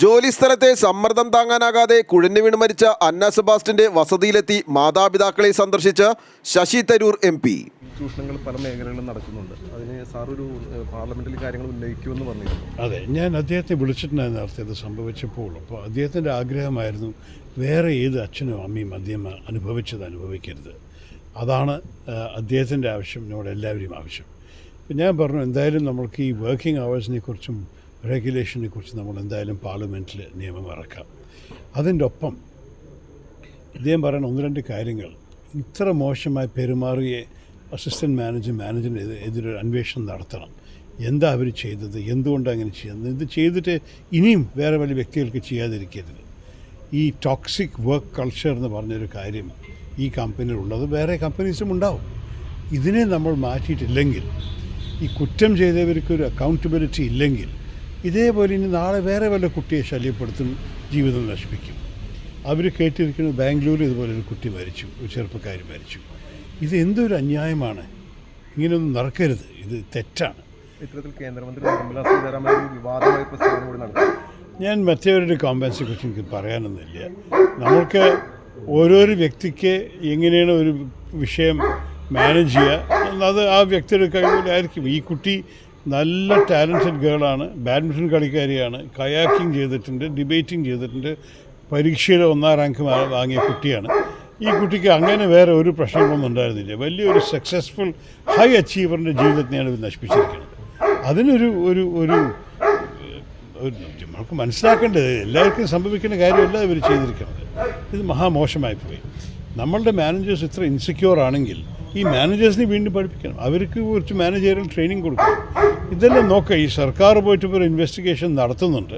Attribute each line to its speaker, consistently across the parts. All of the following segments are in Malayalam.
Speaker 1: ജോലിസ്ഥലത്തെ സമ്മർദ്ദം താങ്ങാനാകാതെ കുഴഞ്ഞു വീണ് മരിച്ച അന്ന സെബാസ്റ്റിന്റെ വസതിയിലെത്തി മാതാപിതാക്കളെ സന്ദർശിച്ച് ശശി തരൂർ എം പി.
Speaker 2: ചൂഷണങ്ങൾ പല മേഖലകളിലും നടക്കുന്നുണ്ട്. അതിന് സാർ ഒരു പാർലമെന്റിൽ കാര്യങ്ങൾ ഉന്നയിക്കുമെന്ന് പറഞ്ഞിരുന്നു.
Speaker 3: അതെ ഞാൻ അദ്ദേഹത്തെ വിളിച്ചിട്ടുണ്ടായിരുന്നു നേരത്തെ ഇത് സംഭവിച്ചപ്പോൾ. അപ്പോൾ അദ്ദേഹത്തിന്റെ ആഗ്രഹമായിരുന്നു വേറെ ഏത് അച്ഛനും അമ്മയും അദ്ദേഹം അനുഭവിച്ചത് അനുഭവിക്കരുത്. അതാണ് അദ്ദേഹത്തിന്റെ ആവശ്യം നമ്മുടെ എല്ലാവരെയും ആവശ്യം. ഞാൻ പറഞ്ഞു എന്തായാലും നമ്മൾക്ക് ഈ വർക്കിംഗ് അവേഴ്സിനെ കുറിച്ചും റെഗുലേഷനെ കുറിച്ച് നമ്മൾ എന്തായാലും പാർലമെന്റിൽ നിയമം ഇറക്കാം അതിന്റെ ഒപ്പം ഇദ്ദേഹം പറയുന്ന ഒന്ന് രണ്ട് കാര്യങ്ങൾ. ഇത്ര മോശമായി പെരുമാറിയ അസിസ്റ്റന്റ് മാനേജർ മാനേജറിന് എതിരൊരു അന്വേഷണം നടത്തണം. എന്താ അവർ ചെയ്തത്? എന്തുകൊണ്ടാണ് അങ്ങനെ ചെയ്യുന്നത്? ഇത് ചെയ്തിട്ട് ഇനിയും വേറെ വലിയ വ്യക്തികൾക്ക് ചെയ്യാതിരിക്കരുത്. ഈ ടോക്സിക് വർക്ക് കൾച്ചർ എന്ന് പറഞ്ഞൊരു കാര്യം ഈ കമ്പനിയിലുള്ളത് വേറെ കമ്പനീസും ഉണ്ടാവും. ഇതിനെ നമ്മൾ മാറ്റിയിട്ടില്ലെങ്കിൽ ഈ കുറ്റം ചെയ്തവർക്ക് ഒരു അക്കൗണ്ടബിലിറ്റി ഇല്ലെങ്കിൽ ഇതേപോലെ ഇനി നാളെ വേറെ വല്ല കുട്ടിയെ ശല്യപ്പെടുത്തും ജീവിതം നശിപ്പിക്കും. അവർ കേട്ടിരിക്കുന്നത് ബാംഗ്ലൂരിൽ ഇതുപോലെ ഒരു കുട്ടി മരിച്ചു ഒരു ചെറുപ്പക്കാരി മരിച്ചു. ഇത് എന്തൊരു അന്യായമാണ്. ഇങ്ങനെയൊന്നും നടക്കരുത്. ഇത് തെറ്റാണ്.
Speaker 2: ഇത്തരത്തിൽ കേന്ദ്രമന്ത്രി നിർമ്മലാ സീതാരാമൻ ഒരു വിവാദമായ പ്രസ്താവന കൂടി നടത്തി.
Speaker 3: ഞാൻ മറ്റേവരുടെ കോമ്പൻസിനെ കുറിച്ച് എനിക്ക് പറയാനൊന്നുമില്ല. നമുക്ക് ഓരോരോ വ്യക്തിക്ക് എങ്ങനെയാണ് ഒരു വിഷയം മാനേജ് ചെയ്യുക അത് ആ വ്യക്തിയുടെ കഴിവിലായിരിക്കും ഈ കുട്ടി നല്ല ടാലന്റഡ് ഗേളാണ് ബാഡ്മിന്റൺ കളിക്കാരിയാണ്. കയാക്കിംഗ് ചെയ്തിട്ടുണ്ട് ഡിബേറ്റിംഗ് ചെയ്തിട്ടുണ്ട്. പരീക്ഷയിൽ ഒന്നാം റാങ്ക് വാങ്ങിയ കുട്ടിയാണ്. ഈ കുട്ടിക്ക് അങ്ങനെ വേറെ ഒരു പ്രശ്നങ്ങളൊന്നും ഉണ്ടായിരുന്നില്ല. വലിയൊരു സക്സസ്ഫുൾ ഹൈ അച്ചീവറിന്റെ ജീവിതത്തിനെയാണ് ഇത് നശിപ്പിച്ചിരിക്കുന്നത്. അതിനൊരു ഒരു ഒരു നമുക്ക് മനസ്സിലാക്കേണ്ടത് എല്ലാവർക്കും സംഭവിക്കുന്ന കാര്യമല്ല ഇവർ ചെയ്തിരിക്കുന്നത്. ഇത് മഹാമോശമായി പോയി. നമ്മളുടെ മാനേജേഴ്സ് ഇത്ര ഇൻസെക്യൂർ ആണെങ്കിൽ ഈ മാനേജേഴ്സിനെ വീണ്ടും പഠിപ്പിക്കണം. അവർക്ക് കുറച്ച് മാനേജറിൽ ട്രെയിനിങ് കൊടുക്കണം. ഇതെല്ലാം നോക്കുക ഈ സർക്കാർ പോയിട്ട് ഇപ്പോൾ ഇൻവെസ്റ്റിഗേഷൻ നടത്തുന്നുണ്ട്.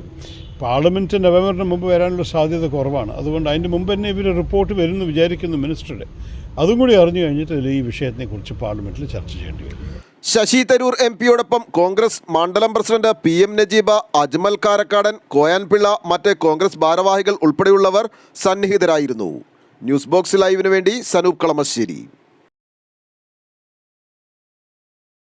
Speaker 3: പാർലമെന്റ് നവംബറിന് മുമ്പ് വരാനുള്ള സാധ്യത കുറവാണ്. അതുകൊണ്ട് അതിന്റെ മുമ്പ് തന്നെ ഇവർ റിപ്പോർട്ട് വരുമെന്ന് വിചാരിക്കുന്നു മിനിസ്റ്ററുടെ അതും കൂടി അറിഞ്ഞു കഴിഞ്ഞിട്ട് ഈ വിഷയത്തെക്കുറിച്ച് പാർലമെന്റിൽ ചർച്ച ചെയ്യേണ്ടി വരും.
Speaker 1: ശശി തരൂർ എം പിയോടൊപ്പം കോൺഗ്രസ് മണ്ഡലം president P M Najeeb Ajmal Karakkadan Koyanpilla മറ്റ് കോൺഗ്രസ് ഭാരവാഹികൾ ഉൾപ്പെടെയുള്ളവർ സന്നിഹിതരായിരുന്നു. ന്യൂസ് ബോക്സ് ലൈവിന് വേണ്ടി സനൂപ് കളമശ്ശേരി.